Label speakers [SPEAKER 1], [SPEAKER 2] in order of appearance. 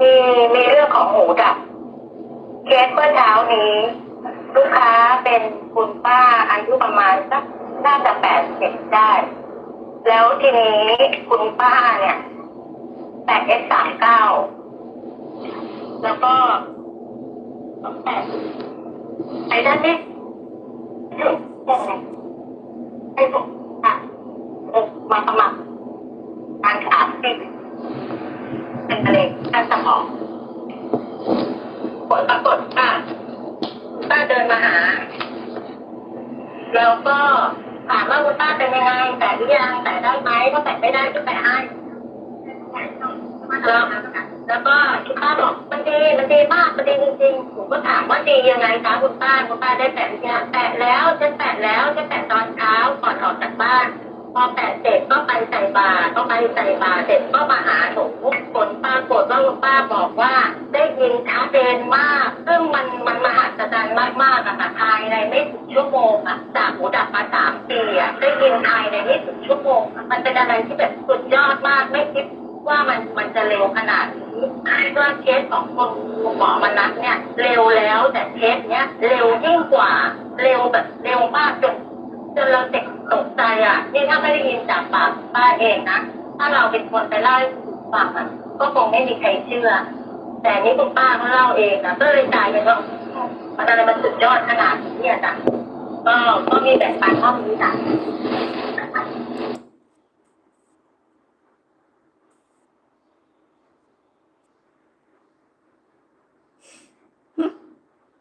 [SPEAKER 1] มีมีเรื่องของหมูดับเคสเมื่อเช้านี้ ลูกค้าเป็นคุณป้าอายุประมาณสักน่าจะแปดสิบได้ แล้วทีนี้คุณป้าเนี่ยแปดเอสสามเก้าแล้วก็แปดไอ้ด้านนี้ไงให้ผมอะเออมาสมัครการขาดติดเป็นมะเร็ งด้านสมองผลปรากฏว่าป้าเดินมาหา แล้วก็ถามว่าคุณป้าเป็นยังไงแต่หรือยังแต่ได้ไหมถ้าแต่ไม่ได้ก็แต่ให้แล้วแล้วก็คุณป้าบอกมันดีมันดีมากมันดีจริงๆผมก็ถามว่าดียังไงคะคุณป้าคุณป้าได้แปะยังแปะแล้วฉันแปะแล้วฉันแปะตอนเช้าก่อนออกจากบ้าน อแปะเสร็จก็ไปใส่บาตรก็ไปใส่บาตรเสร็จก็มาหาหนูผลปรากฏว่าป้าบอกว่า ได้ยินชัดเจนมาก ซึ่งมันมันมหัศจรรย์มากๆอะค่ะภายในไม่ถึงชั่วโมงอะจากหูดับมาสามปีอะได้ยินภายในไม่ถึงชั่วโมง มันเป็นอะไรที่แบบสุดยอดมากไม่คิดว่ามันมันจะเร็วขนาดนี้คิดว่าเคสของคนหมอมานัดเนี่ย เร็วแล้วแต่เคสเนี้ยเร็วยิ่งกว่า เร็วแบบเร็วมากจนจนเราเด็ก ตกใจอะนี่ถ้าไม่ได้ยินจากปากป้าเองนะ ถ้าเราเป็นคนไปเล่าให้คุณฟังอะก็คงไม่มีใครเชื่อ แต่นี่คุณป้าเขาเล่าเองนะก็เลยกลายเป็นว่ามันอะไรมันสุดยอดขนาดนี้อะจ้ะก็ก็มีแบ่งปันข้อมูลจ้ะ